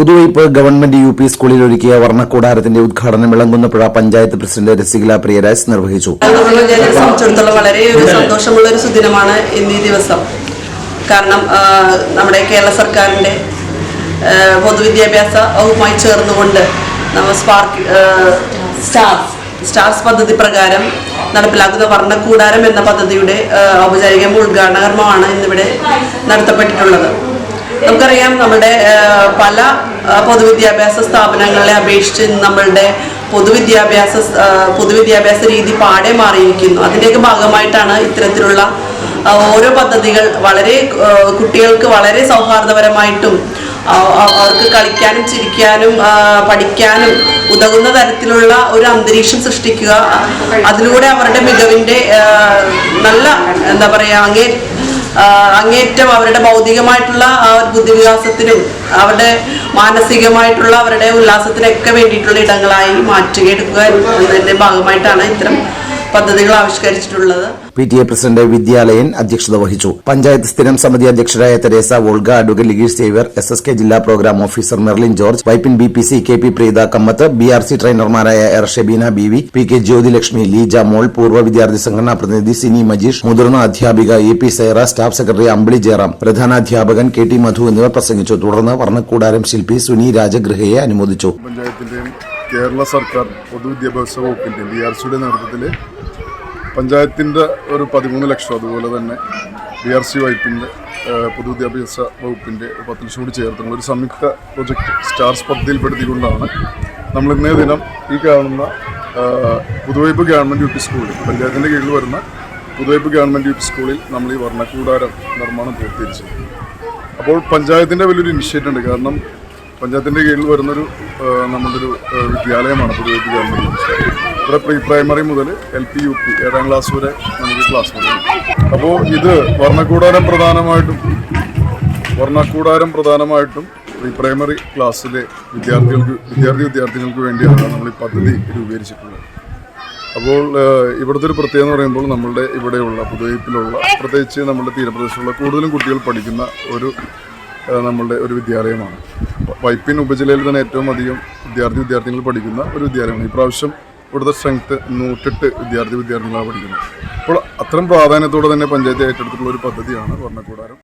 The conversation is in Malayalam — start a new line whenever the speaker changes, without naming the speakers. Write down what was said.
പുതുവൈപ്പ് ഗവൺമെന്റ് യു പി സ്കൂളിൽ ഒരുക്കിയ വർണക്കൂടാരത്തിന്റെ ഉദ്ഘാടനം വിളങ്കുന്നപ്പുഴ പഞ്ചായത്ത് പ്രസിഡന്റ് രസികല പ്രിയരാജ് നിർവഹിച്ചു.
വളരെ സന്തോഷമുള്ള ഒരു സുദിനമാണ് ഇന്ന് ഈ ദിവസം. കാരണം നമ്മുടെ കേരള സർക്കാരിന്റെ പൊതുവിദ്യാഭ്യാസ വകുപ്പുമായി ചേർന്നുകൊണ്ട് നമ്മൾ സ്പാർക്ക് സ്റ്റാർസ് സ്റ്റാർസ് പദ്ധതി പ്രകാരം നടപ്പിലാക്കുന്ന വർണക്കൂടാരം എന്ന പദ്ധതിയുടെ ഔപചാരിക ഉദ്ഘാടന കർമ്മമാണ് ഇന്നിവിടെ നടത്തപ്പെട്ടിട്ടുള്ളത്. നമുക്കറിയാം നമ്മുടെ പല പൊതുവിദ്യാഭ്യാസ സ്ഥാപനങ്ങളെ അപേക്ഷിച്ച് നമ്മളുടെ പൊതുവിദ്യാഭ്യാസ പൊതുവിദ്യാഭ്യാസ രീതി പാടെ മാറിയിരിക്കുന്നു. അതിന്റെയൊക്കെ ഭാഗമായിട്ടാണ് ഇത്തരത്തിലുള്ള ഓരോ പദ്ധതികൾ വളരെ കുട്ടികൾക്ക് വളരെ സൗഹാർദ്ദപരമായിട്ടും അവർക്ക് കളിക്കാനും ചിരിക്കാനും പഠിക്കാനും ഉതകുന്ന തരത്തിലുള്ള ഒരു അന്തരീക്ഷം സൃഷ്ടിക്കുക. അതിലൂടെ അവരുടെ മികവിന്റെ നല്ല എന്താ പറയുക അങ്ങേ അങ്ങേറ്റം അവരുടെ ഭൗതികമായിട്ടുള്ള ആ ഒരു ബുദ്ധിവികാസത്തിനും അവരുടെ മാനസികമായിട്ടുള്ള അവരുടെ ഉല്ലാസത്തിനൊക്കെ വേണ്ടിയിട്ടുള്ള ഇടങ്ങളായി മാറ്റുകയെടുക്കുക എന്നതിന്റെ ഭാഗമായിട്ടാണ് ഇത്തരം പദ്ധതികൾ ആവിഷ്കരിച്ചിട്ടുള്ളത്?
P T A president Vidyalayan അധ്യക്ഷത വഹിച്ചു. പഞ്ചായത്ത് സ്ഥിരം സമിതി അധ്യക്ഷരായ Teresa Volga advocate Ligeesh Xavier S S K ജില്ലാ programme officer Merlin George Vypin B P C K P Preetha Kamath B R C ട്രെയിനർമാരായ എർ Shebeena B V P K Jyothilakshmi Leeja Mol പൂർവ വിദ്യാർത്ഥി സംഘടനാ പ്രതിനിധി സിനി മജീഷ് മുതിർന്ന അധ്യാപിക A P Saira staff secretary Ambili Jayaram പ്രധാനാധ്യാപകൻ K T Madhu എന്നിവർ പ്രസംഗിച്ചു. തുടർന്ന് വർണക്കൂടാരം ശില്പി സുനി രാജഗൃഹയെ അനുമോദിച്ചു.
പഞ്ചായത്തിന്റെയും കേരള സർക്കാർ പൊതുവിദ്യാഭ്യാസ വകുപ്പിന്റെ ബി ആർ സിയുടെ നേതൃത്വത്തിൽ പഞ്ചായത്തിന്റെ ഒരു പതിമൂന്ന് ലക്ഷം അതുപോലെ തന്നെ ബി ആർ സി വൈപ്പിന്റെ പൊതുവിദ്യാഭ്യാസ വകുപ്പിന്റെ പത്ത് ലക്ഷം കൂടി ചേർത്തുള്ള ഒരു സംയുക്ത പ്രൊജക്റ്റ് സ്റ്റാർസ് പദ്ധതിയിൽപ്പെടുത്തിക്കൊണ്ടാണ് നമ്മൾ ഇന്നേ ദിനം ഈ കാണുന്ന പുതുവൈപ്പ് ഗവൺമെന്റ് യു പി സ്കൂളിൽ പഞ്ചായത്തിന്റെ കീഴിൽ വരുന്ന പുതുവൈപ്പ് ഗവൺമെന്റ് യു പി സ്കൂളിൽ നമ്മൾ ഈ വർണക്കൂടാരം നിർമ്മാണം പൂർത്തീകരിച്ചു അപ്പോൾ പഞ്ചായത്തിന്റെ വലിയൊരു ഇനിഷ്യേറ്റീവ് ഉണ്ട്. കാരണം പഞ്ചായത്തിന്റെ കീഴിൽ വരുന്നൊരു നമ്മുടെ ഒരു വിദ്യാലയമാണ് പൊതുവേദി ഗവൺമെന്റ് ഇവിടെ പ്രീ പ്രൈമറി മുതൽ എൽ പി യു പി ഏഴാം ക്ലാസ് വരെ നമുക്ക് ക്ലാസ് കൊടുക്കും അപ്പോൾ ഇത് വർണക്കൂടാരം പ്രധാനമായിട്ടും വർണക്കൂടാരം പ്രധാനമായിട്ടും പ്രീ പ്രൈമറി ക്ലാസ്സിലെ വിദ്യാർത്ഥികൾക്ക് വിദ്യാർത്ഥി വിദ്യാർത്ഥികൾക്ക് വേണ്ടിയാണ് നമ്മൾ ഈ പദ്ധതി രൂപീകരിച്ചിട്ടുള്ളത്. അപ്പോൾ ഇവിടുത്തെ ഒരു പ്രത്യേകത എന്ന് പറയുമ്പോൾ നമ്മളുടെ ഇവിടെയുള്ള പുതുവൈപ്പിലുള്ള പ്രത്യേകിച്ച് നമ്മുടെ തീരപ്രദേശത്തുള്ള കൂടുതലും കുട്ടികൾ പഠിക്കുന്ന ഒരു നമ്മളുടെ ഒരു വിദ്യാലയമാണ്. വൈപ്പിൻ ഉപജില്ലയിൽ തന്നെ ഏറ്റവും അധികം വിദ്യാർത്ഥി വിദ്യാർത്ഥികൾ പഠിക്കുന്ന ഒരു വിദ്യാലയമാണ്. ഈ പ്രാവശ്യം ഇവിടുത്തെ സ്ട്രെങ്ത്ത് നൂറ്റെട്ട് വിദ്യാർത്ഥി വിദ്യാർത്ഥികളാണ് പഠിക്കുന്നത്. അപ്പോൾ അത്തരം പ്രാധാന്യത്തോടെ തന്നെ പഞ്ചായത്ത് ഏറ്റെടുത്തിട്ടുള്ള ഒരു പദ്ധതിയാണ് വർണക്കൂടാരം